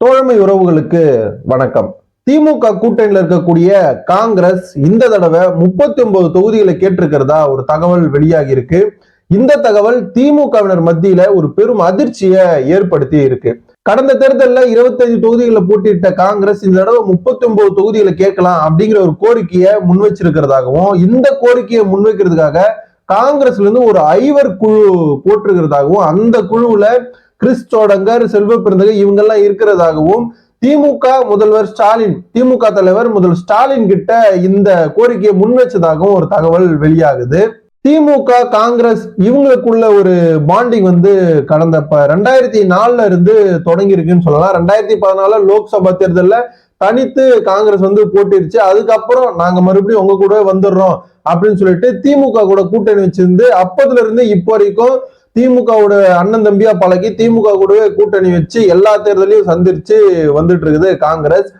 தோழமை உறவுகளுக்கு வணக்கம். திமுக கூட்டணியில் இருக்கக்கூடிய காங்கிரஸ் இந்த தடவை முப்பத்தி ஒன்பது தொகுதிகளை கேட்டிருக்கிறதா ஒரு தகவல் வெளியாகி இருக்கு. இந்த தகவல் திமுகவினர் மத்தியில ஒரு பெரும் அதிர்ச்சியை ஏற்படுத்தி இருக்கு. கடந்த தேர்தலில் இருபத்தஞ்சு தொகுதிகளில் போட்டியிட்ட காங்கிரஸ் இந்த தடவை முப்பத்தி ஒன்பது தொகுதிகளை கேட்கலாம் அப்படிங்கிற ஒரு கோரிக்கையை முன்வச்சிருக்கிறதாகவும் இந்த கோரிக்கையை முன்வைக்கிறதுக்காக காங்கிரஸ்ல இருந்து ஒரு ஐவர் குழு போட்டிருக்கிறதாகவும் அந்த குழுவுல கிறிஸ் சோடங்கர் செல்வ பிறந்தகை இவங்கெல்லாம் இருக்கிறதாகவும் திமுக முதல்வர் ஸ்டாலின் திமுக தலைவர் முதல் ஸ்டாலின் கிட்ட இந்த கோரிக்கையை முன் வச்சதாகவும் ஒரு தகவல் வெளியாகுது. திமுக காங்கிரஸ் இவங்களுக்குள்ள ஒரு பாண்டிங் வந்து கடந்த ரெண்டாயிரத்தி நாலுல இருந்து தொடங்கி இருக்குன்னு சொல்லலாம். ரெண்டாயிரத்தி பதினாலுல லோக்சபா தேர்தலில் தனித்து காங்கிரஸ் வந்து போட்டிருச்சு. அதுக்கப்புறம் நாங்க மறுபடியும் உங்க கூட வந்துடுறோம் அப்படின்னு சொல்லிட்டு திமுக கூட கூட்டணி வச்சிருந்து அப்பதுல இருந்து இப்போ வரைக்கும் திமுகவோட அண்ணன் தம்பியா பழகி திமுக கூடவே கூட்டணி வச்சு எல்லா தேர்தலையும் சந்திச்சு வந்துட்டு இருக்குது காங்கிரஸ்.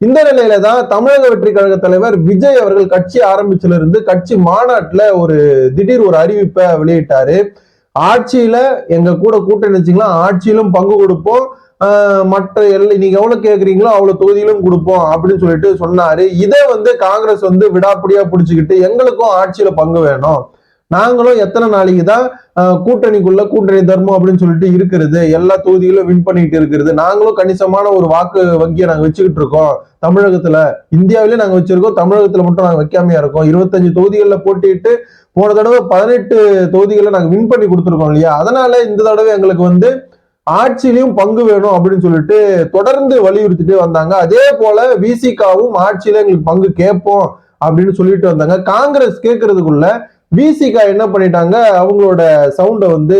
இந்த நிலையில தான் தமிழக வெற்றி கழக தலைவர் விஜய் அவர்கள் கட்சி ஆரம்பிச்சுல இருந்து கட்சி மாநாட்டுல ஒரு திடீர் ஒரு அறிவிப்பை வெளியிட்டாரு. ஆட்சியில எங்க கூட கூட்டணி வச்சிங்களா ஆட்சியிலும் பங்கு கொடுப்போம். மற்ற எல்லை நீங்க எவ்வளவு கேக்குறீங்களோ அவ்வளவு தொகுதியிலும் கொடுப்போம் அப்படின்னு சொல்லிட்டு சொன்னாரு. இதை வந்து காங்கிரஸ் வந்து விடாப்பிடியா பிடிச்சுக்கிட்டு எங்களுக்கும் ஆட்சியில பங்கு வேணும். நாங்களும் எத்தனை நாளைக்கு தான் கூட்டணிக்குள்ள கூட்டணி தர்மம் அப்படின்னு சொல்லிட்டு இருக்கிறது எல்லா தொகுதிகளும் வின் பண்ணிட்டு இருக்கிறது. நாங்களும் கணிசமான ஒரு வாக்கு வங்கியை நாங்கள் வச்சுக்கிட்டு இருக்கோம். தமிழகத்துல இந்தியாவிலே நாங்கள் வச்சிருக்கோம். தமிழகத்துல மட்டும் நாங்கள் வைக்காமையா இருக்கோம். இருபத்தஞ்சு தொகுதிகளில் போட்டிட்டு போன தடவை பதினெட்டு தொகுதிகளை நாங்கள் வின் பண்ணி கொடுத்துருக்கோம் இல்லையா? அதனால இந்த தடவை எங்களுக்கு வந்து ஆட்சியிலையும் பங்கு வேணும் அப்படின்னு சொல்லிட்டு தொடர்ந்து வலியுறுத்திட்டு வந்தாங்க. அதே போல விசிகாவும் ஆட்சியில எங்களுக்கு பங்கு கேட்போம் அப்படின்னு சொல்லிட்டு வந்தாங்க. காங்கிரஸ் கேட்கறதுக்குள்ள விசிகா என்ன பண்ணிட்டாங்க? அவங்களோட சவுண்டை வந்து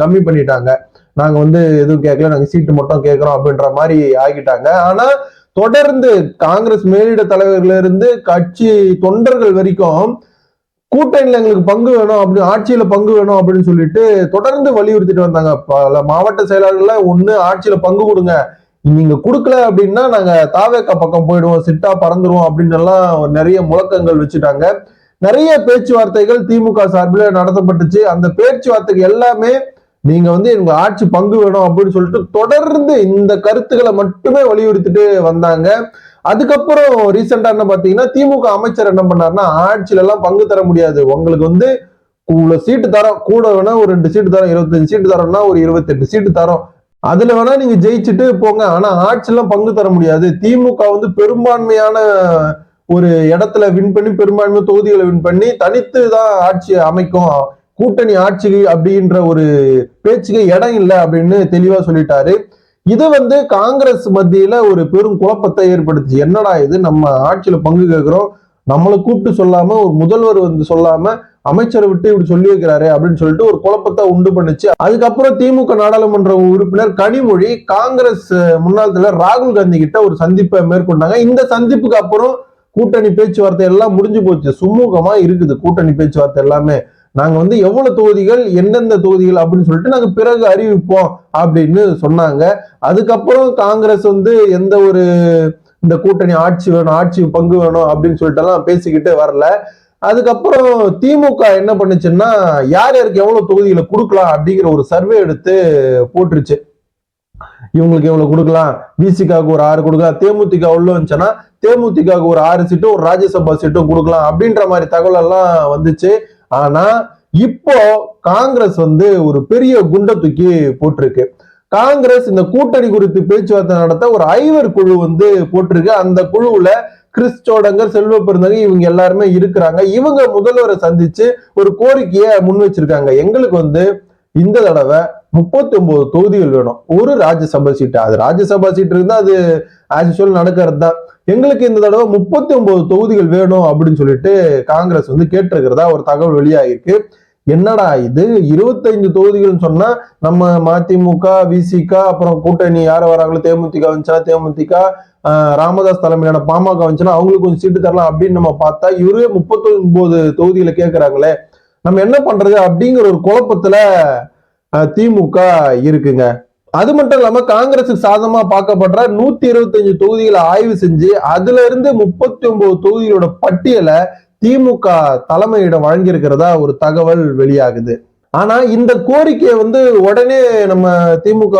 கம்மி பண்ணிட்டாங்க. நாங்கள் வந்து எதுவும் கேட்கல நாங்கள் சீட்டு மட்டும் கேட்குறோம் அப்படின்ற மாதிரி ஆகிட்டாங்க. ஆனால் தொடர்ந்து காங்கிரஸ் மேலிட தலைவர்களிருந்து கட்சி தொண்டர்கள் வரைக்கும் கூட்டணியில் எங்களுக்கு பங்கு வேணும் அப்படி ஆட்சியில பங்கு வேணும் அப்படின்னு சொல்லிட்டு தொடர்ந்து வலியுறுத்திட்டு வந்தாங்க. பல மாவட்ட செயலாளர்கள்ல ஒன்று ஆட்சியில பங்கு கொடுங்க. நீங்க கொடுக்கல அப்படின்னா நாங்க தாவேக்கா பக்கம் போயிடுவோம் சிட்டா பறந்துருவோம் அப்படின்னு எல்லாம் நிறைய முழக்கங்கள் வச்சுட்டாங்க. நிறைய பேச்சுவார்த்தைகள் திமுக சார்பில் நடத்தப்பட்டுச்சு. அந்த பேச்சுவார்த்தைக்கு எல்லாமே நீங்க வந்து எங்க ஆட்சி பங்கு வேணும் அப்படின்னு சொல்லிட்டு தொடர்ந்து இந்த கருத்துக்களை மட்டுமே வலியுறுத்திட்டு வந்தாங்க. அதுக்கப்புறம் ரீசெண்டா என்ன பாத்தீங்கன்னா திமுக அமைச்சர் என்ன பண்ணாருன்னா ஆட்சியில எல்லாம் பங்கு தர முடியாது. உங்களுக்கு வந்து இவ்வளவு சீட்டு தரோம். கூட வேணா ஒரு ரெண்டு சீட்டு தரோம். இருபத்தஞ்சு சீட்டு தரோம்னா ஒரு இருபத்தெட்டு சீட்டு தரோம். அதுல வேணா நீங்க ஜெயிச்சுட்டு போங்க. ஆனா ஆட்சியெல்லாம் பங்கு தர முடியாது. திமுக வந்து பெரும்பான்மையான ஒரு இடத்துல வின் பண்ணி பெரும்பான்மை தொகுதிகளை வின் பண்ணி தனித்து தான் ஆட்சி அமைக்கும் கூட்டணி ஆட்சி அப்படின்ற ஒரு பேச்சுக்கு இடம் இல்லை அப்படின்னு தெளிவா சொல்லிட்டாரு. இது வந்து காங்கிரஸ் மத்தியில ஒரு பெரும் குழப்பத்தை ஏற்படுத்துச்சு. என்னடா இது? நம்ம ஆட்சியில பங்கு கேட்கிறோம். நம்மளை கூப்பிட்டு சொல்லாம ஒரு முதல்வர் வந்து சொல்லாம அமைச்சரை விட்டு இப்படி சொல்லி வைக்கிறாரு அப்படின்னு சொல்லிட்டு ஒரு குழப்பத்தை உண்டு பண்ணுச்சு. அதுக்கப்புறம் திமுக நாடாளுமன்ற உறுப்பினர் கனிமொழி காங்கிரஸ் முன்னாள் தலைவர் ராகுல் காந்தி கிட்ட ஒரு சந்திப்பை மேற்கொண்டாங்க. இந்த சந்திப்புக்கு அப்புறம் கூட்டணி பேச்சுவார்த்தை எல்லாம் முடிஞ்சு போச்சு. சுமூகமா இருக்குது கூட்டணி பேச்சுவார்த்தை எல்லாமே. நாங்க வந்து எவ்வளவு தொகுதிகள் எந்தெந்த தொகுதிகள் அப்படின்னு சொல்லிட்டு நாங்க பிறகு அறிவிப்போம் அப்படின்னு சொன்னாங்க. அதுக்கப்புறம் காங்கிரஸ் வந்து எந்த ஒரு இந்த கூட்டணி ஆட்சி வேணும் ஆட்சி பங்கு வேணும் அப்படின்னு சொல்லிட்டு எல்லாம் பேசிக்கிட்டு வரல. அதுக்கப்புறம் திமுக என்ன பண்ணுச்சுன்னா யார் யாருக்கு எவ்வளவு தொகுதிகளை கொடுக்கலாம் அப்படிங்கிற ஒரு சர்வே எடுத்து போட்டுருச்சு. இவங்களுக்கு இவங்களை கொடுக்கலாம். பிசிகாவுக்கு ஒரு ஆறு கொடுக்கலாம். தேமுதிக உள்ள வந்துச்சுன்னா தேமுதிகவுக்கு ஒரு ஆறு சீட்டும் ஒரு ராஜ்யசபா சீட்டும் கொடுக்கலாம் அப்படின்ற மாதிரி தகவல் எல்லாம் வந்துச்சு. ஆனா இப்போ காங்கிரஸ் வந்து ஒரு பெரிய குண்டை தூக்கி போட்டிருக்கு. காங்கிரஸ் இந்த கூட்டணி குறித்து பேச்சுவார்த்தை நடத்த ஒரு ஐவர் குழு வந்து போட்டிருக்கு. அந்த குழுவுல கிறிஸ்டோடங்கர் செல்வ பெருந்தங்க இவங்க எல்லாருமே இருக்கிறாங்க. இவங்க முதல்வரை சந்திச்சு ஒரு கோரிக்கையை முன் வச்சிருக்காங்க எங்களுக்கு வந்து இந்த தடவை முப்பத்தி ஒன்பது தொகுதிகள் வேணும். ஒரு ராஜ்யசபா சீட்டு. அது ராஜ்யசபா சீட்டு இருந்தால் அது ஆஸ் யூஸ்வல் நடக்கிறது தான் எங்களுக்கு இந்த தடவை முப்பத்தி ஒன்பது தொகுதிகள் வேணும் அப்படின்னு சொல்லிட்டு காங்கிரஸ் வந்து கேட்டிருக்கிறதா ஒரு தகவல் வெளியாகிருக்கு என்னடா இது? இருபத்தைந்து தொகுதிகள்னு சொன்னா நம்ம மதிமுக விசிக அப்புறம் கூட்டணி யார வராங்களோ தேமுதிக வந்துச்சுன்னா தேமுதிக ராமதாஸ் தலைமையிலான பாமக வந்துச்சுன்னா அவங்களுக்கு கொஞ்சம் சீட்டு தரலாம் அப்படின்னு நம்ம பார்த்தா இவரே முப்பத்தி ஒன்பது தொகுதிகளை கேட்கிறாங்களே நம்ம என்ன பண்றது அப்படிங்கிற ஒரு குழப்பத்துல திமுக இருக்குங்க. அது மட்டும் இல்லாம காங்கிரஸுக்கு சாதமா பார்க்கப்படுற நூத்தி இருபத்தஞ்சு தொகுதிகளை ஆய்வு செஞ்சு அதுல இருந்து முப்பத்தி ஒன்பது தொகுதிகளோட பட்டியலை திமுக தலைமையிடம் வழங்கியிருக்கிறதா ஒரு தகவல் வெளியாகுது. ஆனா இந்த கோரிக்கையை வந்து உடனே நம்ம திமுக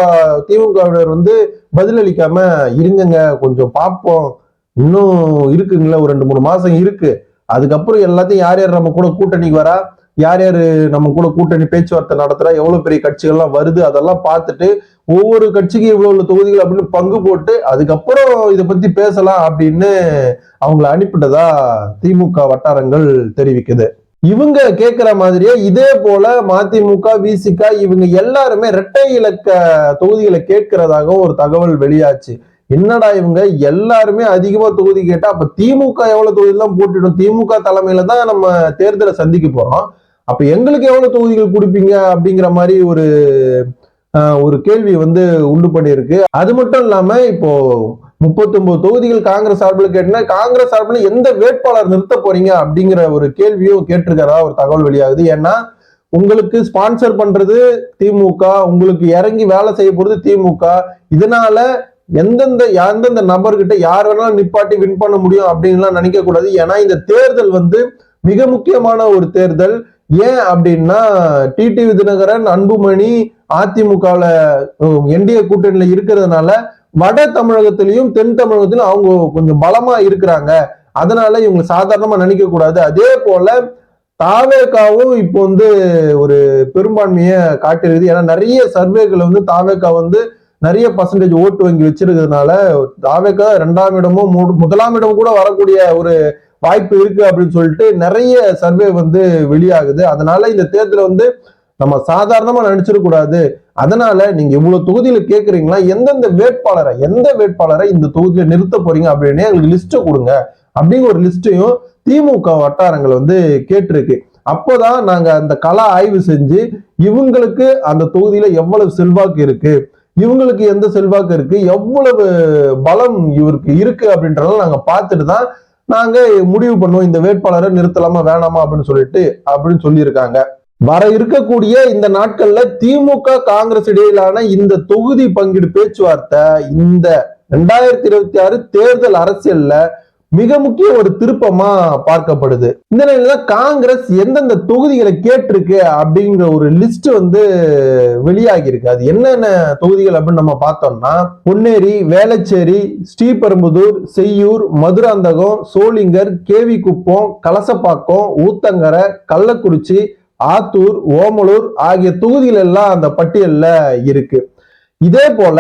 திமுகவினர் வந்து பதிலளிக்காம இருங்கங்க கொஞ்சம் பார்ப்போம். இன்னும் இருக்குங்களா ஒரு ரெண்டு மூணு மாசம் இருக்கு. அதுக்கப்புறம் எல்லாத்தையும் யார் யார் நம்ம கூட கூட்டணிக்கு வரா? யார் யார் நம்ம கூட கூட்டணி பேச்சுவார்த்தை நடத்துறா எவ்வளவு பெரிய கட்சிகள்லாம் வருது அதெல்லாம் பார்த்துட்டு ஒவ்வொரு கட்சிக்கு இவ்வளவு தொகுதிகள் அப்படின்னு பங்கு போட்டு அதுக்கப்புறம் இதை பத்தி பேசலாம் அப்படின்னு அவங்கள அனுப்பிட்டதா திமுக வட்டாரங்கள் தெரிவிக்குது. இவங்க கேட்கிற மாதிரியே இதே போல மதிமுக விசிக இவங்க எல்லாருமே இரட்டை இலக்க தொகுதிகளை கேட்கிறதாகவும் ஒரு தகவல் வெளியாச்சு. என்னடா இவங்க? எல்லாருமே அதிகமா தொகுதி கேட்டா அப்ப திமுக எவ்வளவு தொகுதி எல்லாம் போட்டிடும்? திமுக தலைமையில தான் நம்ம தேர்தலை சந்திக்க போறோம். அப்ப எங்களுக்கு எவ்வளவு தொகுதிகள் கொடுப்பீங்க அப்படிங்கிற மாதிரி ஒரு ஒரு கேள்வி வந்து உண்டு பண்ணியிருக்கு. அது மட்டும் இல்லாம இப்போ முப்பத்தொன்பது தொகுதிகள் காங்கிரஸ் சார்பில் கேட்டினா காங்கிரஸ் சார்பில் எந்த வேட்பாளர் நிறுத்த போறீங்க அப்படிங்கிற ஒரு கேள்வியும் கேட்டிருக்கிறதா ஒரு தகவல் வெளியாகுது. ஏன்னா உங்களுக்கு ஸ்பான்சர் பண்றது திமுக உங்களுக்கு இறங்கி வேலை செய்ய போறது திமுக. இதனால எந்தெந்த எந்தெந்த நபர்கிட்ட யார் வேணாலும் நிப்பாட்டி வின் பண்ண முடியும் அப்படின்லாம் நினைக்க கூடாது ஏன்னா இந்த தேர்தல் வந்து மிக முக்கியமான ஒரு தேர்தல். ஏன் அப்படின்னா டிடிவி தினகரன் அன்புமணி அதிமுகவில் என்டிஏ கூட்டணியில் இருக்கிறதுனால வட தமிழகத்திலையும் தென் தமிழகத்திலும் அவங்க கொஞ்சம் பலமா இருக்கிறாங்க. அதனால இவங்க சாதாரணமா நினைக்க கூடாது அதே போல தாவேக்காவும் இப்போ வந்து ஒரு பெரும்பான்மையை காட்டிருக்குது ஏன்னா நிறைய சர்வேகள் வந்து தாவேக்கா வந்து நிறைய பர்சன்டேஜ் ஓட்டு வங்கி வச்சிருக்கிறதுனால தாவேக்கா ரெண்டாம் இடமும் முதலாம் இடமும் கூட வரக்கூடிய ஒரு வாய்ப்பு இருக்கு அப்படின்னு சொல்லிட்டு நிறைய சர்வே வந்து வெளியாகுது. அதனால இந்த தேர்தலை வந்து நம்ம சாதாரணமா நினைச்சிடக்கூடாது அதனால நீங்க இவ்வளவு தொகுதியில கேக்குறீங்களா? எந்தெந்த வேட்பாளரை எந்த வேட்பாளரை இந்த தொகுதியில நிறுத்த போறீங்க அப்படின்னு எங்களுக்கு லிஸ்ட்டை கொடுங்க. அப்படிங்கிற ஒரு லிஸ்ட்டையும் திமுக வட்டாரங்கள் வந்து கேட்டிருக்கு. அப்போதான் நாங்க அந்த கலா ஆய்வு செஞ்சு இவங்களுக்கு அந்த தொகுதியில எவ்வளவு செல்வாக்கு இருக்கு இவங்களுக்கு எந்த செல்வாக்கு இருக்கு எவ்வளவு பலம் இவருக்கு இருக்கு அப்படின்றதெல்லாம் நாங்க பார்த்துட்டு தான் நாங்க முடிவு பண்ணுவோம் இந்த வேட்பாளரை நிறுத்தலாமா வேணாமா அப்படின்னு சொல்லிட்டு அப்படின்னு சொல்லியிருக்காங்க. வர இருக்கக்கூடிய இந்த நாட்கள்ல திமுக காங்கிரஸ் இடையிலான இந்த தொகுதி பங்கீடு பேச்சுவார்த்தை இந்த ரெண்டாயிரத்தி இருபத்தி ஆறு தேர்தல் அரசியல்ல மிக முக்கிய ஒரு திருப்பமா பார்க்கப்படுது. இந்த நிலையில காங்கிரஸ் எந்தெந்த தொகுதிகளை கேட்டிருக்கு அப்படிங்கிற ஒரு லிஸ்ட் வந்து வெளியாகி இருக்கு அது என்னென்ன தொகுதிகள் அப்படின்னு நம்ம பார்த்தோம்னா பொன்னேரி வேளச்சேரி ஸ்ரீபெரும்புதூர் செய்யூர் மதுராந்தகம் சோளிங்கர் கேவி குப்பம் கலசப்பாக்கம் ஊத்தங்கரை கள்ளக்குறிச்சி ஆத்தூர் ஓமலூர் ஆகிய தொகுதிகள் எல்லாம் அந்த பட்டியல்ல இருக்கு. இதே போல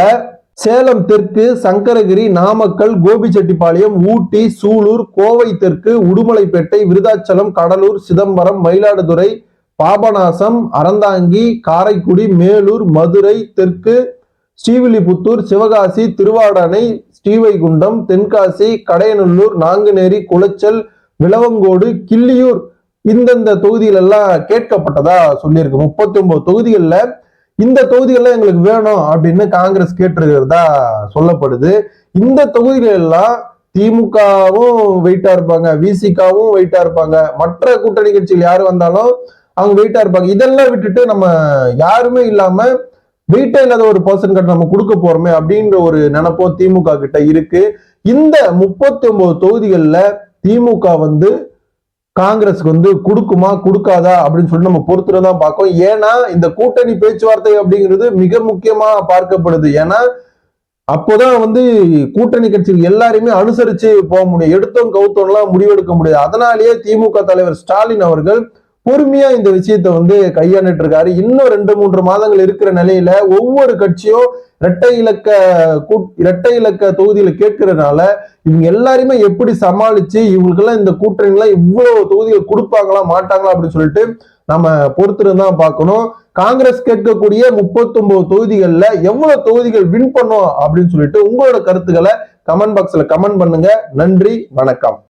சேலம் தெற்கு சங்கரகிரி நாமக்கல் கோபிச்செட்டிப்பாளையம் ஊட்டி சூலூர் கோவை தெற்கு உடுமலைப்பேட்டை விருதாச்சலம் கடலூர் சிதம்பரம் மயிலாடுதுறை பாபநாசம் அறந்தாங்கி காரைக்குடி மேலூர் மதுரை தெற்கு ஸ்ரீவில்லிபுத்தூர் சிவகாசி திருவாடனை ஸ்ரீவைகுண்டம் தென்காசி கடையநல்லூர் நாங்குநேரி குளச்சல் விளவங்கோடு கிள்ளியூர். இந்தந்த தொகுதிகளெல்லாம் கேட்கப்பட்டதா சொல்லியிருக்கு. முப்பத்தி ஒன்பது தொகுதிகளில் இந்த தொகுதிகள்லாம் எங்களுக்கு வேணும் அப்படின்னு காங்கிரஸ் கேட்டிருக்கிறதா சொல்லப்படுது. இந்த தொகுதிகள் எல்லாம் திமுகவும் வெயிட்டா இருப்பாங்க விசிகாவும் வெயிட்டா இருப்பாங்க. மற்ற கூட்டணி கட்சிகள் யாரு வந்தாலும் அவங்க வெயிட்டா இருப்பாங்க. இதெல்லாம் விட்டுட்டு நம்ம யாருமே இல்லாம வெயிட்டா இல்லாத ஒரு பர்சன் கிட்ட நம்ம கொடுக்க போறோமே அப்படின்ற ஒரு நினைப்போ திமுக கிட்ட இருக்கு. இந்த முப்பத்தி ஒன்பது தொகுதிகளில் திமுக வந்து காங்கிரஸ்க்கு வந்து கொடுக்குமா கொடுக்காதா அப்படின்னு சொல்லி நம்ம பொறுத்துட்டு தான் பார்க்கோம் ஏன்னா இந்த கூட்டணி பேச்சுவார்த்தை அப்படிங்கிறது மிக முக்கியமா பார்க்கப்படுது. ஏன்னா அப்போதான் வந்து கூட்டணி கட்சிகள் எல்லாரையுமே அனுசரிச்சு போக முடியும். எடுத்தோம் கவுத்தோம்லாம் முடிவெடுக்க முடியாது. அதனாலேயே திமுக தலைவர் ஸ்டாலின் அவர்கள் பொறுமையா இந்த விஷயத்தை வந்து கையாண்டுட்டு இருக்காரு இன்னும் ரெண்டு மூன்று மாதங்கள் இருக்கிற நிலையில ஒவ்வொரு கட்சியும் இரட்டை இலக்க இரட்டை இலக்க தொகுதியில கேட்கறதுனால இவங்க எல்லாருமே எப்படி சமாளிச்சு இவங்களுக்கெல்லாம் இந்த கூட்டணிலாம் இவ்வளவு தொகுதிகள் கொடுப்பாங்களா மாட்டாங்களா அப்படின்னு சொல்லிட்டு நம்ம பொறுத்திருந்து தான் பார்க்கணும். காங்கிரஸ் கேட்கக்கூடிய முப்பத்தி ஒன்பது தொகுதிகள்ல எவ்வளவு தொகுதிகள் வின் பண்ணும் அப்படின்னு சொல்லிட்டு உங்களோட கருத்துக்களை கமெண்ட் பாக்ஸ்ல கமெண்ட் பண்ணுங்க. நன்றி வணக்கம்.